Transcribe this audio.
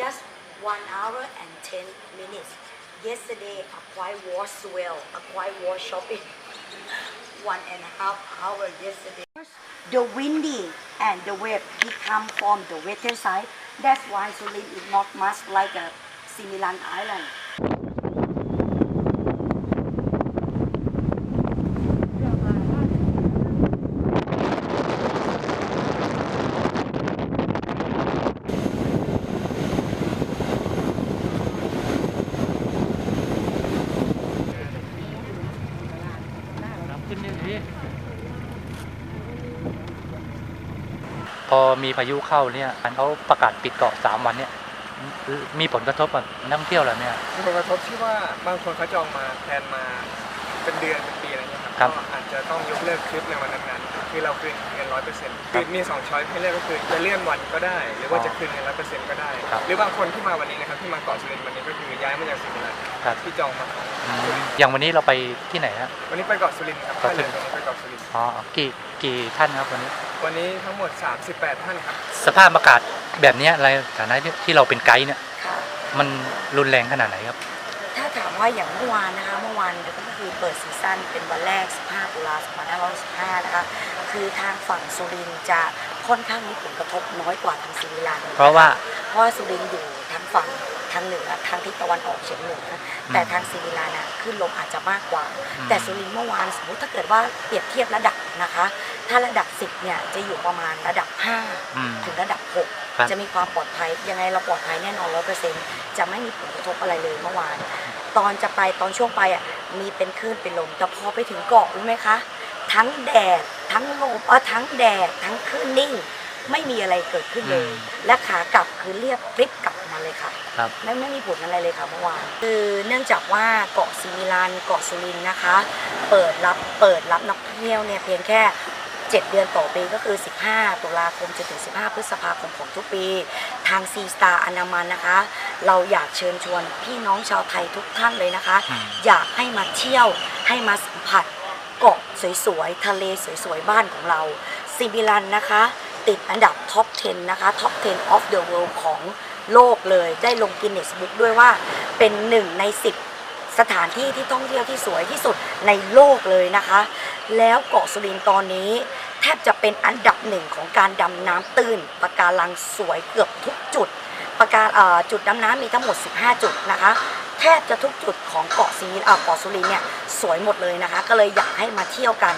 just one hour and 10 minutes. Yesterday I quite was well quite was shopping. One and a half hour yesterday. The windy and the wave he come from the weather side. That's why Sulin is not much like a Similan island ขึ้นนี่พอมีพายุเข้าเนี่ยอันเขาประกาศปิดเกาะสามวันเนี่ยมมีผลกระทบกับนักท่องเที่ยวเหรอเนี่ยมีผลกระทบที่ว่าบางคนเขาจองมาแพลนมาเป็นเดือนเป็นปีอะไรเงี้ย ครับครับก็อาจจะต้องยกเลิกทริปในวันนั้นๆคือเราคืนเงินร้อยเปอร์เซ็นต์คือมีสองช้อยให้เลือกก็คือจะเลื่อนวันก็ได้ หรือว่าจะคืนเงินร้อยเปอร์เซ็นต์ก็ได้ครับหรือบางคนที่มาวันนี้นะครับที่มาเกาะสุรินทร์วันนี้ก็คือย้ายมาจากสิงห์บุรีครับ ที่จองมาอืมอย่างวันนี้เราไปที่ไหนฮะ วันนี้ไปเกาะสุรินทร์ครับเกาะท่าสุเรือรินทร์ตรงนี้ไปเกาะสุรินทร์อ๋อ กี่กี่ท่านครับวันนี้ วันนี้ทั้งหมด 38 ท่านครับ สภาพอากาศแบบเนี้ยในฐานะที่ที่เราเป็นไกด์เนี่ยค่ะมันรุนแรงขนาดไหนครับถ้าถาม ว่าอย่างเมื่อวานนะคะเมื่อวานก็คือเปิดซีซั่นเป็นวันแรก 15 ตุลา2515นะคะคือทางฝั่งสุรินทร์จะค่อนข้างมีผลกระทบน้อยกว่าทางศรีลังเพราะว่าเพราะว่าสุรินทร์อยู่ทางฝั่งทางเหนือทางทิศตะวันออกเฉียงเหนือแต่ทางศรีลังน่ะขึ้นลมอาจจะมากกว่าอืมแต่สุรินทร์เมื่อวานสมมติถ้าเกิดว่าเปรียบเทียบระดับนะคะ ถ้าระดับ 10เนี่ยจะอยู่ประมาณระดับอืม5ถึงระดับครับ 6 จะมีความปลอดภัยยังไงเราปลอดภัยแน่นอนร้อยเปอร์เซ็นต์จะไม่มีผลกระทบอะไรเลยเมื่อวาน ตอนจะไปตอนช่วงไปอะมีเป็นคลื่นเป็นลมแต่พอไปถึงเกาะรู้ไหมคะ ทั้งแดดทั้งลมเออทั้งแดดทั้งคลื่นนิ่ง ไม่มีอะไรเกิดขึ้นเลย อืมและขากลับคือเรียบพลิกกลับมาเลยค่ะ ครับ ไม่ไม่มีผลอะไรเลยค่ะเมื่อวานคือเนื่องจากว่าเกาะซิมิลันเกาะสุรินทร์นะคะ เปิดรับเปิดรับนักท่องเที่ยวเนี่ยเพียงแค่ 7 เดือนต่อปีก็คือ 15 ตุลาคมจนถึง 15 พฤษภาคมของทุกปี ทางซีสตาร์อนามันนะคะ เราอยากเชิญชวนพี่น้องชาวไทยทุกท่านเลยนะคะอืมอยากให้มาเที่ยวให้มาสัมผัสเกาะสวยๆ ทะเลสวยๆ บ้านของเราซิมิลันนะคะ ติดอันดับท็อป 10 นะคะ ท็อป 10 of the world ของโลกเลยได้ลงกินเนสบุ๊กด้วยว่าเป็นหนึ่งใน 10สถานที่ที่ท่องเที่ยวที่สวยที่สุดในโลกเลยนะคะ แล้วเกาะสุรินทร์ตอนนี้แท บจะเป็นอันดับหนึ่งของการดำน้ำตื้นปะการังสวยเกือบทุกจุดปะการจุดดำน้ำมีทั้งหมด 15 จุดนะคะแทบจะทุกจุดของเกาะซีนเกาะสุรินเนี่ยสวยหมดเลยนะคะ ก็เลยอยากให้มาเที่ยวกัน